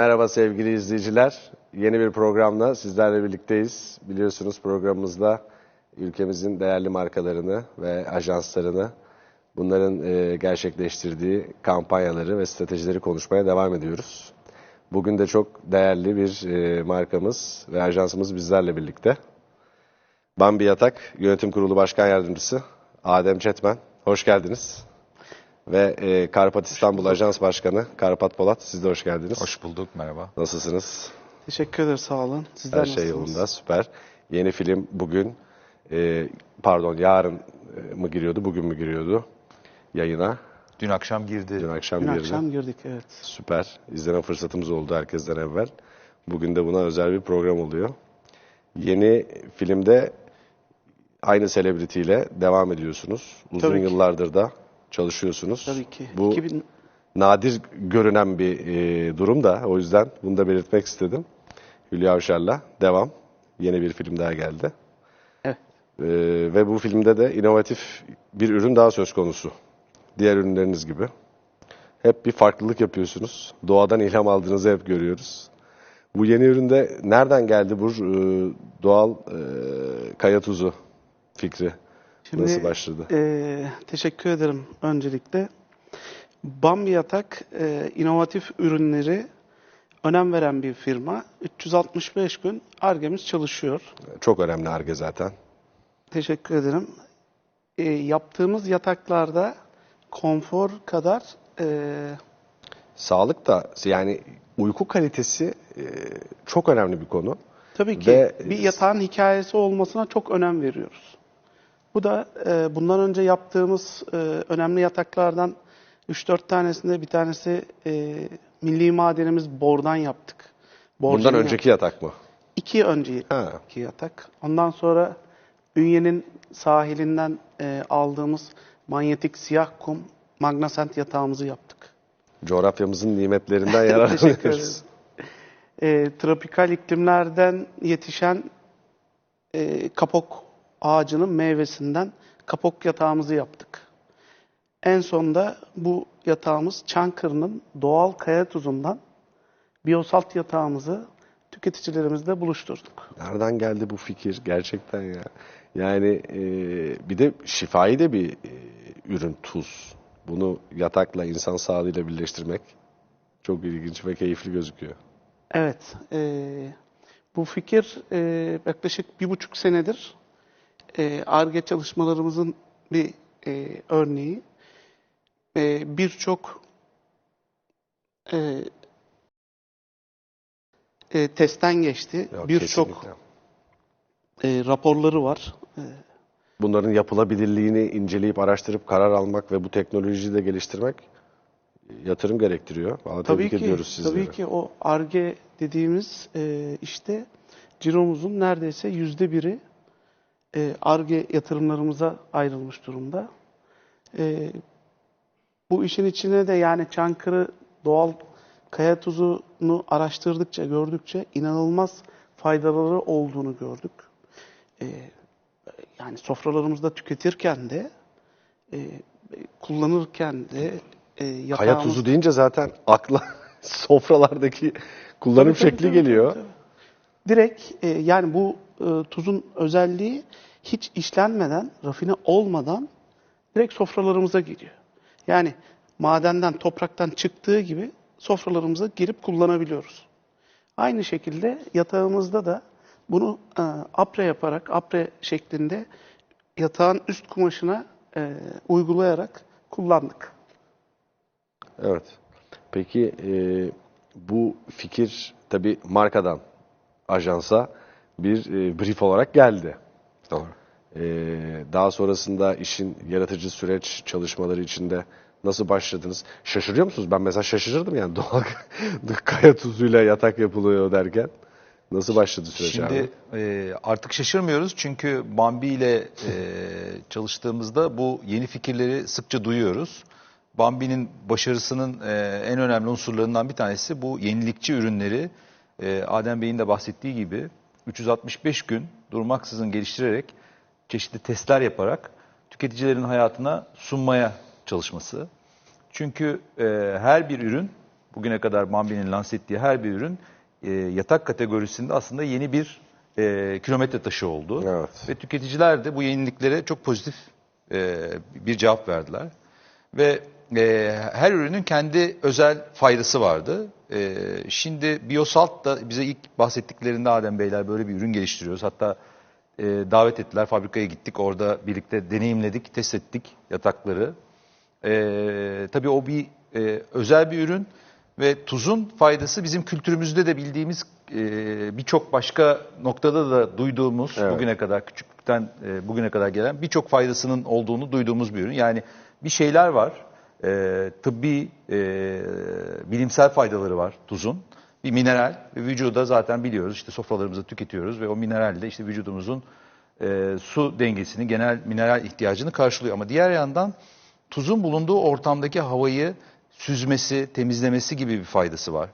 Merhaba sevgili izleyiciler. Yeni bir programla sizlerle birlikteyiz. Biliyorsunuz programımızda ülkemizin değerli markalarını ve ajanslarını, bunların e, gerçekleştirdiği kampanyaları ve stratejileri konuşmaya devam ediyoruz. Bugün de çok değerli bir e, markamız ve ajansımız bizlerle birlikte. Bambi Yatak Yönetim Kurulu Başkan Yardımcısı Adem Çetmen. Hoş geldiniz. Ve e, Karpat İstanbul Ajans Başkanı Karpat Polat. Siz de hoş geldiniz. Hoş bulduk, merhaba. Nasılsınız? Teşekkür ederiz sağ olun. Sizler Her şey nasılsınız? yolunda, süper. Yeni film bugün, e, pardon yarın e, mı giriyordu, bugün mü giriyordu yayına? Dün akşam girdi. Dün akşam Dün girdi. akşam girdik evet. Süper. İzleme fırsatımız oldu herkesten evvel. Bugün de buna özel bir program oluyor. Yeni filmde aynı selebritiyle devam ediyorsunuz. Uzun Tabii ki. yıllardır da çalışıyorsunuz. Tabii ki. Bu 2000 nadir görünen bir e, durum da o yüzden bunu da belirtmek istedim. Hülya Avşar'la devam. Yeni bir film daha geldi. Evet. E, ve bu filmde de inovatif bir ürün daha söz konusu. Diğer ürünleriniz gibi. Hep bir farklılık yapıyorsunuz. Doğadan ilham aldığınızı hep görüyoruz. Bu yeni üründe nereden geldi bu e, doğal e, kaya tuzu fikri? Şimdi, Nasıl başladı? e, teşekkür ederim öncelikle. Bambi Yatak e, inovatif ürünleri önem veren bir firma. 365 gün Arge'miz çalışıyor. Çok önemli arge zaten. Teşekkür ederim. E, yaptığımız yataklarda konfor kadar e, Sağlık da yani uyku kalitesi e, çok önemli bir konu. tabii ki Ve- bir yatağın hikayesi olmasına çok önem veriyoruz. Bu da e, bundan önce yaptığımız e, önemli yataklardan 3-4 tanesinde bir tanesi e, milli madenimiz bordan yaptık. Bundan Borcunu önceki yatak mı? İki önceki Ha. yatak. Ondan sonra Ünye'nin sahilinden e, aldığımız manyetik siyah kum Magnasent yatağımızı yaptık. Coğrafyamızın nimetlerinden yararlanıyoruz. E, tropikal iklimlerden yetişen e, kapok ağacının meyvesinden kapok yatağımızı yaptık. En sonda bu yatağımız Çankırı'nın doğal kaya tuzundan biyosalt yatağımızı tüketicilerimizle buluşturduk. Nereden geldi bu fikir gerçekten ya? Yani e, bir de şifai de bir e, ürün tuz. Bunu yatakla insan sağlığıyla birleştirmek çok ilginç ve keyifli gözüküyor. Evet, e, bu fikir e, yaklaşık bir buçuk senedir e, ARGE çalışmalarımızın bir e, örneği. E, Birçok e, e, testten geçti. Birçok e, raporları var. E, Bunların yapılabilirliğini inceleyip araştırıp karar almak ve bu teknolojiyi de geliştirmek yatırım gerektiriyor. Vallahi tabii tebrik ki, ediyoruz sizleri. tabii ki o ARGE dediğimiz e, işte ciromuzun neredeyse yüzde biri e, ARGE yatırımlarımıza ayrılmış durumda. E, bu işin içine de yani Çankırı doğal kaya tuzunu araştırdıkça, gördükçe inanılmaz faydaları olduğunu gördük. E, yani sofralarımızda tüketirken de, e, kullanırken de e, yatağımız... Kaya tuzu deyince zaten akla sofralardaki kullanım Tabii, tabii, şekli tabii, geliyor. tabii, tabii. Direkt e, yani bu e, tuzun özelliği hiç işlenmeden, rafine olmadan direkt sofralarımıza giriyor. Yani madenden, topraktan çıktığı gibi sofralarımıza girip kullanabiliyoruz. Aynı şekilde yatağımızda da bunu e, apre yaparak, apre şeklinde yatağın üst kumaşına e, uygulayarak kullandık. Evet. Peki e, bu fikir tabii markadan ajansa bir e, brief olarak geldi. Doğru. E, daha sonrasında işin yaratıcı süreç çalışmaları içinde nasıl başladınız? Şaşırıyor musunuz? Ben mesela şaşırırdım yani doğal kaya tuzuyla yatak yapılıyor derken. Nasıl başladı süreç abi? Şimdi e, artık şaşırmıyoruz çünkü Bambi ile e, çalıştığımızda bu yeni fikirleri sıkça duyuyoruz. Bambi'nin başarısının e, en önemli unsurlarından bir tanesi bu yenilikçi ürünleri e, Adem Bey'in de bahsettiği gibi 365 gün durmaksızın geliştirerek çeşitli testler yaparak tüketicilerin hayatına sunmaya çalışması. Çünkü e, her bir ürün bugüne kadar Bambi'nin lanse ettiği her bir ürün e, yatak kategorisinde aslında yeni bir e, kilometre taşı oldu. Evet. Ve tüketiciler de bu yeniliklere çok pozitif e, bir cevap verdiler. Ve e, her ürünün kendi özel faydası vardı. E, şimdi Biosalt da bize ilk bahsettiklerinde Adem Beyler böyle bir ürün geliştiriyoruz. Hatta e, davet ettiler, fabrikaya gittik. Orada birlikte deneyimledik, test ettik yatakları. E, tabii o bir e, özel bir ürün ve tuzun faydası bizim kültürümüzde de bildiğimiz e, birçok başka noktada da duyduğumuz Evet. bugüne kadar küçüklükten e, bugüne kadar gelen birçok faydasının olduğunu duyduğumuz bir ürün. Yani bir şeyler var, e, tıbbi e, bilimsel faydaları var tuzun. Bir mineral ve vücuda zaten biliyoruz işte sofralarımızda tüketiyoruz ve o mineral de işte vücudumuzun e, su dengesini, genel mineral ihtiyacını karşılıyor. Ama diğer yandan tuzun bulunduğu ortamdaki havayı süzmesi, temizlemesi gibi bir faydası var.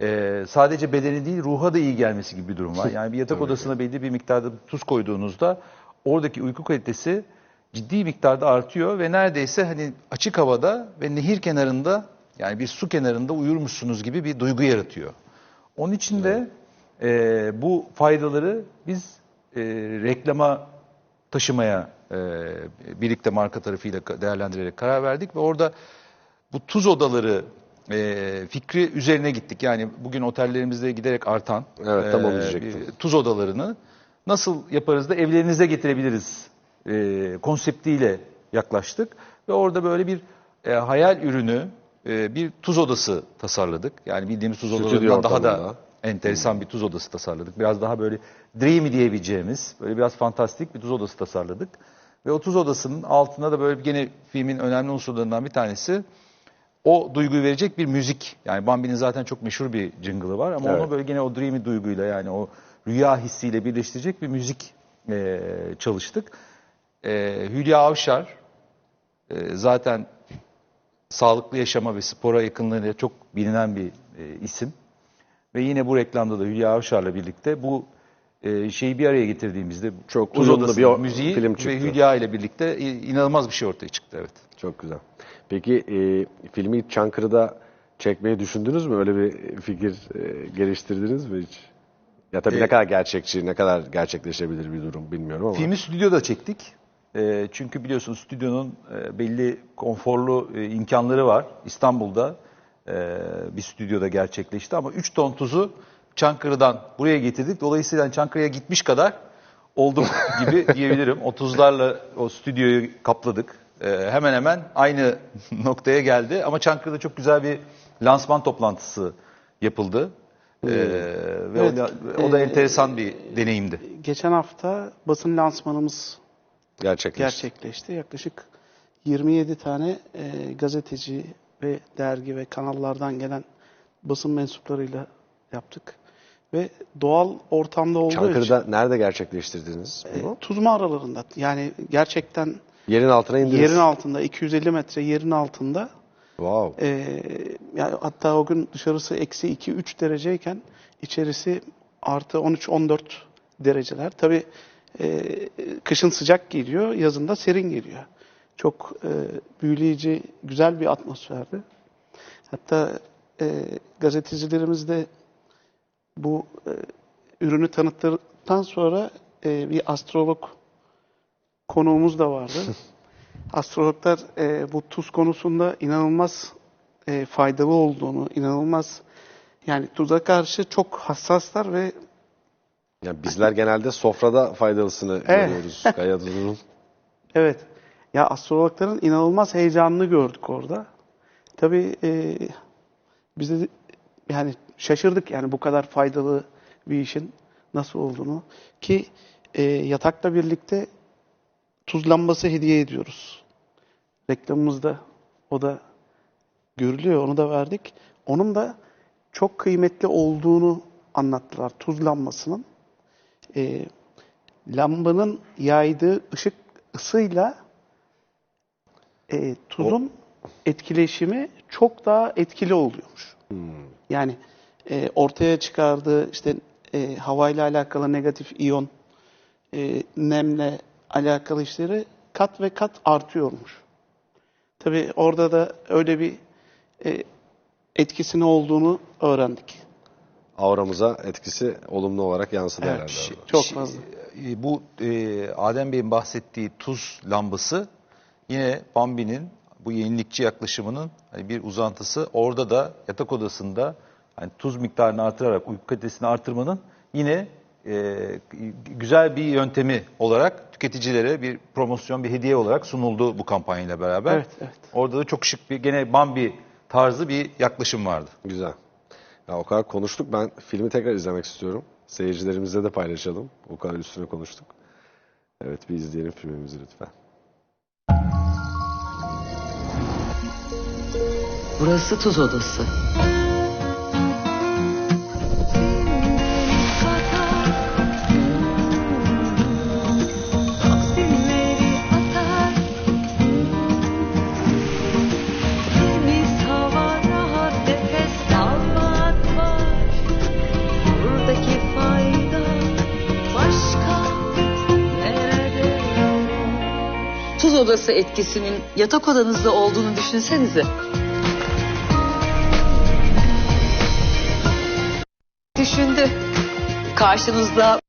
Ee, sadece bedeni değil ruha da iyi gelmesi gibi bir durum var. Yani bir yatak odasına belli bir miktarda tuz koyduğunuzda oradaki uyku kalitesi ciddi miktarda artıyor ve neredeyse hani açık havada ve nehir kenarında yani bir su kenarında uyurmuşsunuz gibi bir duygu yaratıyor. Onun için de e, bu faydaları biz e, reklama taşımaya e, birlikte marka tarafıyla değerlendirerek karar verdik ve orada bu tuz odaları e, fikri üzerine gittik. Yani bugün otellerimizde giderek artan Evet, tam bir tuz odalarını nasıl yaparız da evlerinize getirebiliriz e, konseptiyle yaklaştık ve orada böyle bir e, hayal ürünü e, bir tuz odası tasarladık. Yani bildiğimiz tuz odalarından daha da enteresan bir tuz odası tasarladık. Biraz daha böyle dreamy diyebileceğimiz, böyle biraz fantastik bir tuz odası tasarladık. Ve o tuz odasının altına da böyle gene filmin önemli unsurlarından bir tanesi o duyguyu verecek bir müzik. Yani Bambi'nin zaten çok meşhur bir jingle'ı var ama Evet. onu böyle gene o dreamy duyguyla yani o rüya hissiyle birleştirecek bir müzik e, çalıştık. E, Hülya Avşar e, zaten sağlıklı yaşama ve spora yakınlığıyla çok bilinen bir e, isim. Ve yine bu reklamda da Hülya Avşar'la birlikte bu e, şeyi bir araya getirdiğimizde Çok Odası'nın bir müziği film ve çıktı. Hülya ile birlikte inanılmaz bir şey ortaya çıktı evet. Çok güzel. Peki e, filmi Çankırı'da çekmeyi düşündünüz mü? Öyle bir fikir e, geliştirdiniz mi hiç? Ya tabii E, ne kadar gerçekçi, ne kadar gerçekleşebilir bir durum bilmiyorum ama. Filmi stüdyoda çektik. E, çünkü biliyorsunuz stüdyonun e, belli konforlu e, imkanları var. İstanbul'da e, bir stüdyoda gerçekleşti ama 3 ton tuzu Çankırı'dan buraya getirdik. Dolayısıyla Çankırı'ya gitmiş kadar oldum gibi diyebilirim. O tuzlarla o stüdyoyu kapladık. E, hemen hemen aynı noktaya geldi. Ama Çankırı'da çok güzel bir lansman toplantısı yapıldı. E, ve Evet, o, da, o da enteresan bir deneyimdi. Geçen hafta basın lansmanımız Gerçekleşti. gerçekleşti. Yaklaşık 27 tane e, gazeteci ve dergi ve kanallardan gelen basın mensuplarıyla yaptık. Ve doğal ortamda olduğu için Çankırı'da nerede gerçekleştirdiniz e, bunu? tuz mağaralarında yani gerçekten Yerin altına indiniz. yerin altında 250 metre yerin altında Wow. e, yani hatta o gün dışarısı eksi 2-3 dereceyken içerisi artı 13-14 dereceler. Tabii e, kışın sıcak geliyor, yazında serin geliyor. Çok e, büyüleyici, güzel bir atmosferdi. Hatta e, gazetecilerimiz de bu e, ürünü tanıttıktan sonra e, bir astrolog konuğumuz da vardı. Astrologlar e, bu tuz konusunda inanılmaz e, faydalı olduğunu, inanılmaz yani tuza karşı çok hassaslar ve Yani bizler genelde sofrada faydalısını Evet. görüyoruz kaya tuzunun. evet ya astrologların inanılmaz heyecanını gördük orada. Tabii e, biz de yani şaşırdık yani bu kadar faydalı bir işin nasıl olduğunu ki e, yatakla birlikte tuz lambası hediye ediyoruz. Reklamımızda o da görülüyor, onu da verdik. Onun da çok kıymetli olduğunu anlattılar tuz lambasının. E, lambanın yaydığı ışık ısıyla e, tuzun etkileşimi çok daha etkili oluyormuş. Yani e, ortaya çıkardığı işte e, havayla alakalı negatif iyon, e, nemle alakalı işleri kat ve kat artıyormuş. Tabii orada da öyle bir e, etkisini olduğunu öğrendik. Auramıza etkisi olumlu olarak yansıdı Evet, herhalde. şey-. Çok fazla. e, Bu e, Adem Bey'in bahsettiği tuz lambası yine Bambi'nin bu yenilikçi yaklaşımının hani bir uzantısı. Orada da yatak odasında hani tuz miktarını artırarak uyku kalitesini artırmanın yine e, güzel bir yöntemi olarak tüketicilere bir promosyon, bir hediye olarak sunuldu bu kampanyayla beraber. Evet, evet. Orada da çok şık bir gene Bambi tarzı bir yaklaşım vardı. Güzel. Ya o kadar konuştuk. Ben filmi tekrar izlemek istiyorum. Seyircilerimizle de paylaşalım. O kadar üstüne konuştuk. Evet bir izleyelim filmimizi lütfen. Burası tuz odası. Odası etkisinin yatak odanızda olduğunu düşünsenize. Düşündü. Karşınızda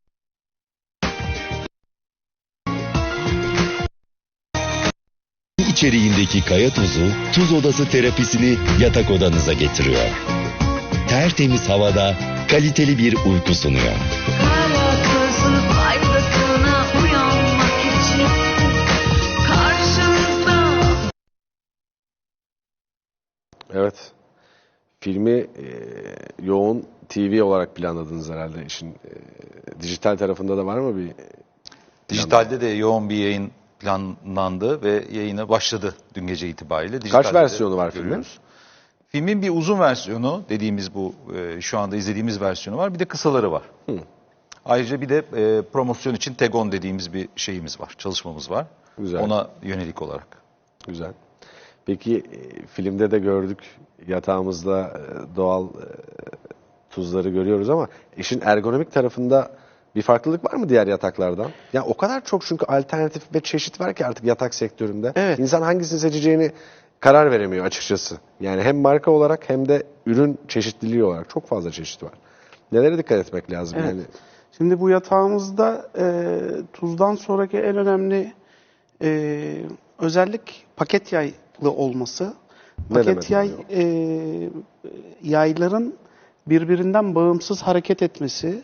içeriğindeki kaya tozu tuz odası terapisini yatak odanıza getiriyor. Tertemiz havada kaliteli bir uyku sunuyor. Evet. Filmi e, yoğun TV olarak planladınız herhalde. İşin e, dijital tarafında da var mı bir Dijitalde de yoğun bir yayın planlandı ve yayına başladı dün gece itibariyle. Dijitalde de versiyonu var filmin? Filmin bir uzun versiyonu dediğimiz bu e, şu anda izlediğimiz versiyonu var. Bir de kısaları var. Ayrıca bir de e, promosyon için Tegon dediğimiz bir şeyimiz var, çalışmamız var. Güzel. Ona yönelik olarak. Güzel. Peki e, filmde de gördük yatağımızda e, doğal e, tuzları görüyoruz ama işin ergonomik tarafında bir farklılık var mı diğer yataklardan? Ya o kadar çok çünkü alternatif ve çeşit var ki artık yatak sektöründe. Evet. İnsan hangisini seçeceğini karar veremiyor açıkçası. Yani hem marka olarak hem de ürün çeşitliliği olarak çok fazla çeşit var. Nelere dikkat etmek lazım Evet. yani? Şimdi bu yatağımızda e, tuzdan sonraki en önemli e, özellik paket yaylı olması. Ne Paket yay e, yayların birbirinden bağımsız hareket etmesi.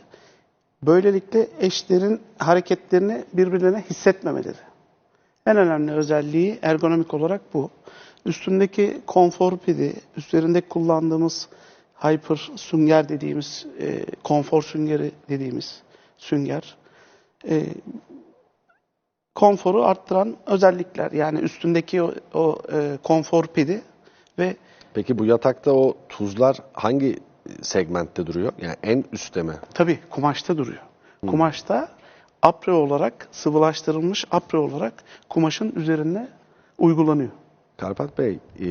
Böylelikle eşlerin hareketlerini birbirlerine hissetmemeleri. En önemli özelliği ergonomik olarak bu. Üstündeki konfor pidi, üzerindeki kullandığımız hyper sünger dediğimiz, e, konfor süngeri dediğimiz sünger, e, konforu arttıran özellikler. Yani üstündeki o, o e, konfor pidi ve Peki bu yatakta o tuzlar hangi segmentte duruyor? Yani en üstte mi? tabii kumaşta duruyor. Kumaşta apre olarak, sıvılaştırılmış apre olarak kumaşın üzerine uygulanıyor. Karpat Bey, e,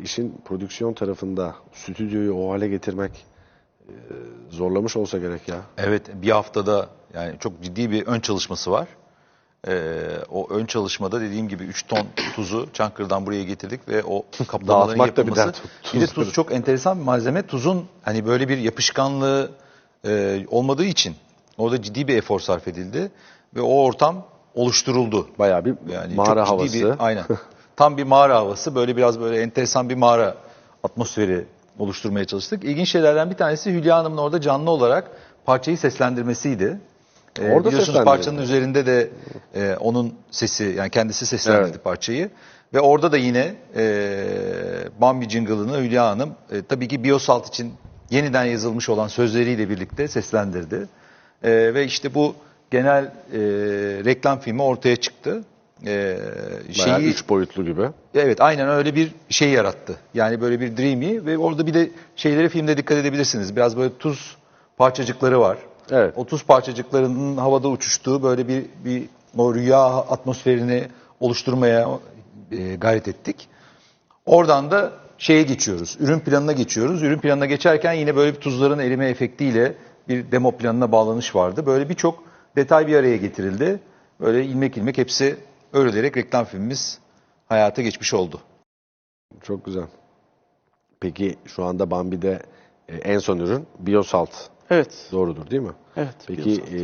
işin prodüksiyon tarafında stüdyoyu o hale getirmek e, zorlamış olsa gerek ya. Evet bir haftada yani çok ciddi bir ön çalışması var. Ee, o ön çalışmada dediğim gibi 3 ton tuzu Çankırı'dan buraya getirdik ve o kaplamaların Dağıtmak da bir yapılması. dert, Bir de tuz çok enteresan bir malzeme. Tuzun hani böyle bir yapışkanlığı e, olmadığı için orada ciddi bir efor sarf edildi ve o ortam oluşturuldu. Bayağı bir Yani mağara çok ciddi havası. Bir, aynen. Tam bir mağara havası. Böyle biraz böyle enteresan bir mağara atmosferi oluşturmaya çalıştık. İlginç şeylerden bir tanesi Hülya Hanım'ın orada canlı olarak parçayı seslendirmesiydi. Ee, Orada biliyorsunuz parçanın üzerinde de e, onun sesi yani kendisi seslendirdi Evet. parçayı. Ve orada da yine e, Bambi jingle'ını Hülya Hanım e, tabii ki Biosalt için yeniden yazılmış olan sözleriyle birlikte seslendirdi. E, ve işte bu genel e, reklam filmi ortaya çıktı. E, Bayağı şeyi, üç boyutlu gibi. Evet aynen öyle bir şey yarattı. Yani böyle bir dreamy ve orada bir de şeylere filmde dikkat edebilirsiniz. Biraz böyle tuz parçacıkları var. Evet. O tuz parçacıklarının havada uçuştuğu böyle bir, bir o rüya atmosferini oluşturmaya e, gayret ettik. Oradan da şeye geçiyoruz. Ürün planına geçiyoruz. Ürün planına geçerken yine böyle bir tuzların erime efektiyle bir demo planına bağlanış vardı. Böyle birçok detay bir araya getirildi. Böyle ilmek ilmek hepsi örülerek reklam filmimiz hayata geçmiş oldu. Çok güzel. Peki şu anda Bambi'de e, en son ürün Biosalt. Evet. Doğrudur değil mi? Evet. Peki e,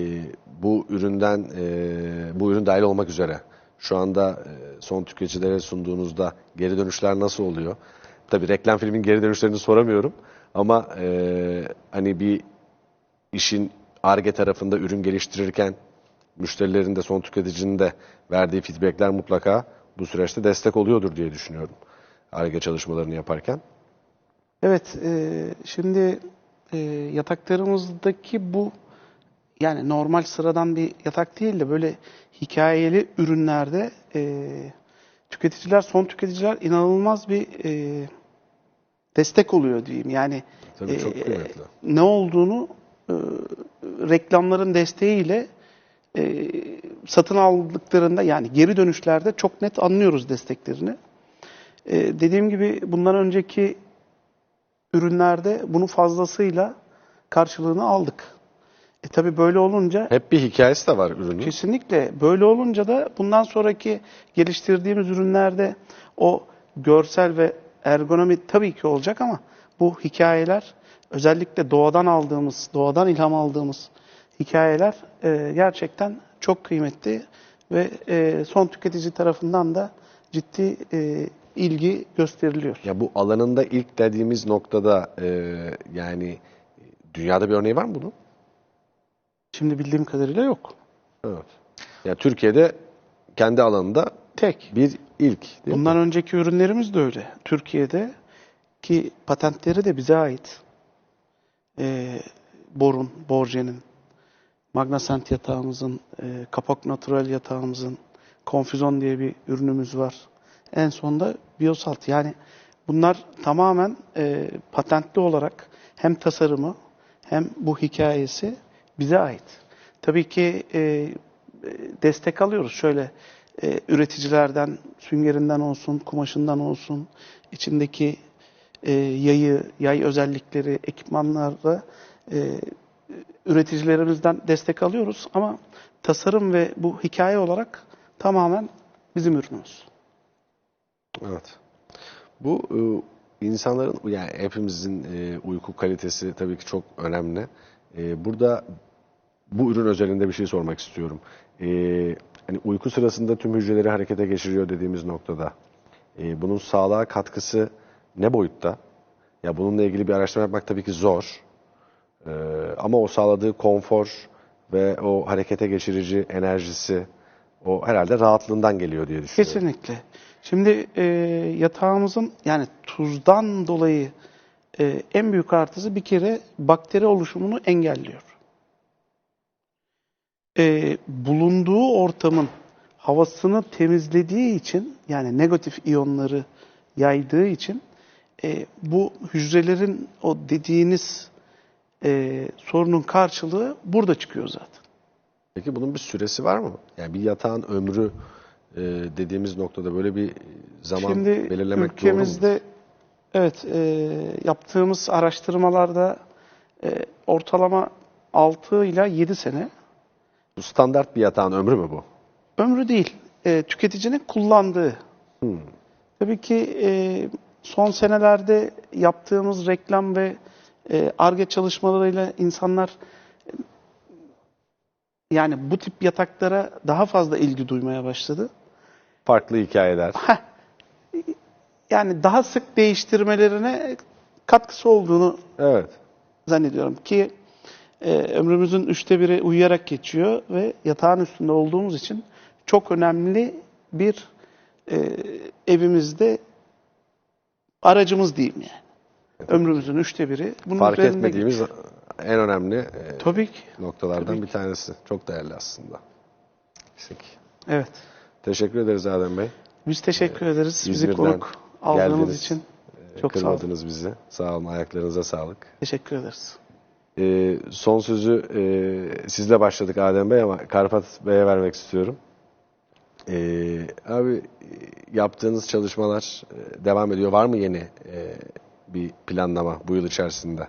bu üründen e, bu ürün dahil olmak üzere şu anda e, son tüketicilere sunduğunuzda geri dönüşler nasıl oluyor? Tabii reklam filmin geri dönüşlerini soramıyorum ama e, hani bir işin ARGE tarafında ürün geliştirirken müşterilerin de son tüketicinin de verdiği feedbackler mutlaka bu süreçte destek oluyordur diye düşünüyorum. ARGE çalışmalarını yaparken. Evet, e, şimdi e, yataklarımızdaki bu yani normal sıradan bir yatak değil de böyle hikayeli ürünlerde e, tüketiciler, son tüketiciler inanılmaz bir e, destek oluyor diyeyim. Yani Tabii çok e, ne olduğunu e, reklamların desteğiyle e, satın aldıklarında yani geri dönüşlerde çok net anlıyoruz desteklerini. E, dediğim gibi bundan önceki ürünlerde bunu fazlasıyla karşılığını aldık. E tabi böyle olunca Hep bir hikayesi de var ürünün. kesinlikle böyle olunca da bundan sonraki geliştirdiğimiz ürünlerde o görsel ve ergonomi tabii ki olacak ama bu hikayeler özellikle doğadan aldığımız, doğadan ilham aldığımız hikayeler e, gerçekten çok kıymetli ve e, son tüketici tarafından da ciddi e, ilgi gösteriliyor. Ya bu alanında ilk dediğimiz noktada e, yani dünyada bir örneği var mı bunun? Şimdi bildiğim kadarıyla yok. Evet. Ya Türkiye'de kendi alanında Tek. bir ilk değil Bundan mi? önceki ürünlerimiz de öyle. Türkiye'de ki patentleri de bize ait. Ee, Bor'un, Borje'nin, Magnasent yatağımızın, e, Kapak Natural yatağımızın, Konfüzon diye bir ürünümüz var. En sonda Biosalt. Yani bunlar tamamen e, patentli olarak hem tasarımı hem bu hikayesi bize ait. Tabii ki e, destek alıyoruz. Şöyle e, üreticilerden, süngerinden olsun, kumaşından olsun, içindeki e, yayı, yay özellikleri, ekipmanlarda e, üreticilerimizden destek alıyoruz. Ama tasarım ve bu hikaye olarak tamamen bizim ürünümüz. Evet. Bu e, insanların yani hepimizin e, uyku kalitesi tabii ki çok önemli. E, burada bu ürün özelinde bir şey sormak istiyorum. E, hani uyku sırasında tüm hücreleri harekete geçiriyor dediğimiz noktada. e, bunun sağlığa katkısı ne boyutta? Ya bununla ilgili bir araştırma yapmak tabii ki zor. E, ama o sağladığı konfor ve o harekete geçirici enerjisi o herhalde rahatlığından geliyor diye düşünüyorum. Kesinlikle. Şimdi e, yatağımızın yani tuzdan dolayı e, en büyük artısı bir kere bakteri oluşumunu engelliyor. E, bulunduğu ortamın havasını temizlediği için yani negatif iyonları yaydığı için e, bu hücrelerin o dediğiniz e, sorunun karşılığı burada çıkıyor zaten. Peki bunun bir süresi var mı? Yani bir yatağın ömrü e, dediğimiz noktada böyle bir zaman Şimdi belirlemek ülkemizde evet e, yaptığımız araştırmalarda e, ortalama 6 ila 7 sene doğru mu? Bu standart bir yatağın ömrü mü bu? ömrü değil e, tüketicinin kullandığı. Hmm. Tabii ki e, son senelerde yaptığımız reklam ve e, ARGE çalışmalarıyla insanlar e, yani bu tip yataklara daha fazla ilgi duymaya başladı. Farklı hikayeler. Yani daha sık değiştirmelerine katkısı olduğunu Evet. zannediyorum ki e, ömrümüzün üçte biri uyuyarak geçiyor ve yatağın üstünde olduğumuz için çok önemli bir e, evimizde aracımız diyeyim yani. Ömrümüzün üçte biri. Bunun Fark etmediğimiz geçiyor. en önemli e, Tabii ki. noktalardan Tabii bir ki. tanesi. Çok değerli aslında. Peki. Evet. Teşekkür ederiz Adem Bey. Biz teşekkür ederiz. Bizi İzmir'den konuk aldığınız geldiniz. için. E, Çok sağ olun. Kırmadınız bizi. Sağ olun. Ayaklarınıza sağlık. Teşekkür ederiz. E, son sözü e, sizle başladık Adem Bey ama Karpat Bey'e vermek istiyorum. E, abi yaptığınız çalışmalar e, devam ediyor. Var mı yeni e, bir planlama bu yıl içerisinde?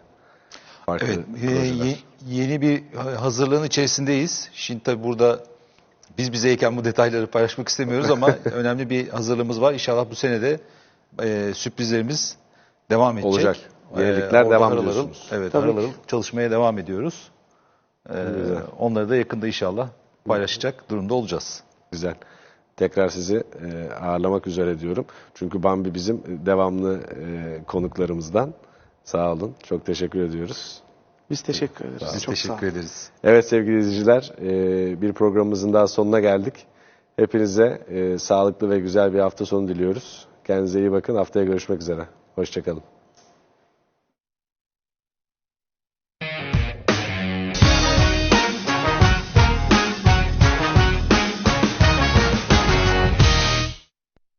Farklı Evet, e, projeler. ye- yeni bir hazırlığın içerisindeyiz. Şimdi tabii burada biz bizeyken bu detayları paylaşmak istemiyoruz ama önemli bir hazırlığımız var. İnşallah bu sene de e, sürprizlerimiz devam edecek. Olacak. Ee, Yenilikler orada devam harıl harıl- diyorsunuz. Evet, Tabii harıl çalışmaya devam ediyoruz. Ee, Güzel. onları da yakında inşallah paylaşacak durumda olacağız. Güzel. Tekrar sizi e, ağırlamak üzere diyorum. Çünkü Bambi bizim devamlı e, konuklarımızdan. Sağ olun. Çok teşekkür ediyoruz. Biz teşekkür ederiz. Biz Çok sağ olun. teşekkür ederiz. Evet sevgili izleyiciler, e, bir programımızın daha sonuna geldik. Hepinize e, sağlıklı ve güzel bir hafta sonu diliyoruz. Kendinize iyi bakın. Haftaya görüşmek üzere. Hoşçakalın.